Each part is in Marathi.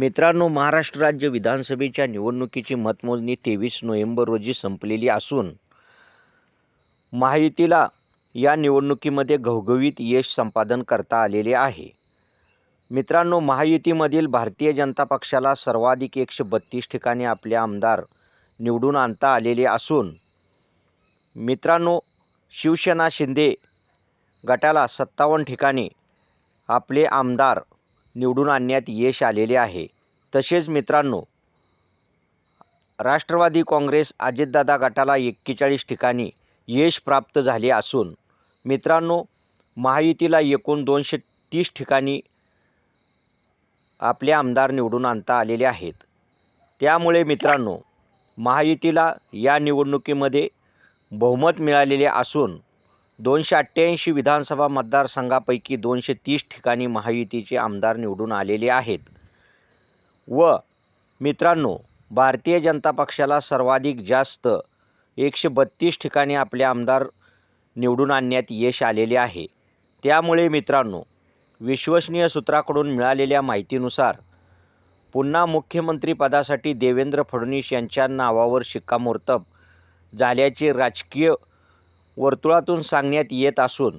मित्रांनो महाराष्ट्र राज्य विधानसभेच्या निवडणुकीची मतमोजणी तेवीस नोव्हेंबर रोजी संपलेली असून महायुतीला या निवडणुकीमध्ये घवघवीत यश संपादन करता आलेले आहे. मित्रांनो महायुतीमधील भारतीय जनता पक्षाला सर्वाधिक एकशे बत्तीस ठिकाणी आपले आमदार निवडून आणता आलेले असून मित्रांनो शिवसेना शिंदे गटाला सत्तावन्न ठिकाणी आपले आमदार निवडून आणण्यात यश आलेले आहे. तसेच मित्रांनो राष्ट्रवादी काँग्रेस अजितदादा गटाला एक्केचाळीस ठिकाणी यश प्राप्त झाले असून मित्रांनो महायुतीला एकूण दोनशे तीस ठिकाणी आपले आमदार निवडून आणता आलेले आहेत. त्यामुळे मित्रांनो महायुतीला या निवडणुकीमध्ये बहुमत मिळालेले असून दोनशे अठ्ठ्याऐंशी विधानसभा मतदारसंघापैकी दोनशे तीस ठिकाणी महायुतीचे आमदार निवडून आलेले आहेत. व मित्रांनो भारतीय जनता पक्षाला सर्वाधिक जास्त एकशे बत्तीस ठिकाणी आपले आमदार निवडून आणण्यात यश आलेले आहे. त्यामुळे मित्रांनो विश्वसनीय सूत्राकडून मिळालेल्या माहितीनुसार पुन्हा मुख्यमंत्रीपदासाठी देवेंद्र फडणवीस यांच्या नावावर शिक्कामोर्तब झाल्याचे राजकीय वर्तुळातून सांगण्यात येत असून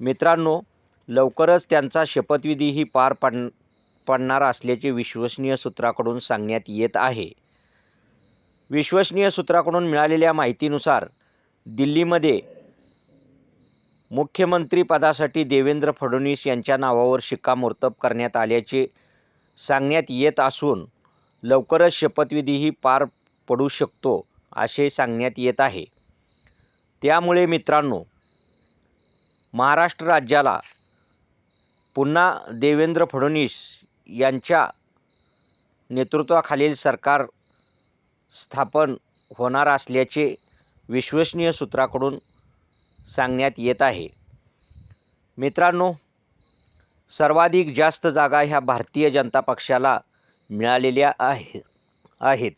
मित्रांनो लवकरच त्यांचा शपथविधीही पार पड पडणार असल्याचे विश्वसनीय सूत्राकडून सांगण्यात येत आहे. विश्वसनीय सूत्राकडून मिळालेल्या माहितीनुसार दिल्लीमध्ये मुख्यमंत्रीपदासाठी देवेंद्र फडणवीस यांच्या नावावर शिक्कामोर्तब करण्यात आल्याचे सांगण्यात येत असून लवकरच शपथविधीही पार पडू शकतो असे सांगण्यात येत आहे. त्यामुळे मित्रांनो महाराष्ट्र राज्याला पुन्हा देवेंद्र फडणवीस यांच्या नेतृत्वाखालील सरकार स्थापन होणार असल्याचे विश्वसनीय सूत्राकडून सांगण्यात येत आहे. मित्रांनो सर्वाधिक जास्त जागा ह्या भारतीय जनता पक्षाला मिळालेल्या आहे आहेत.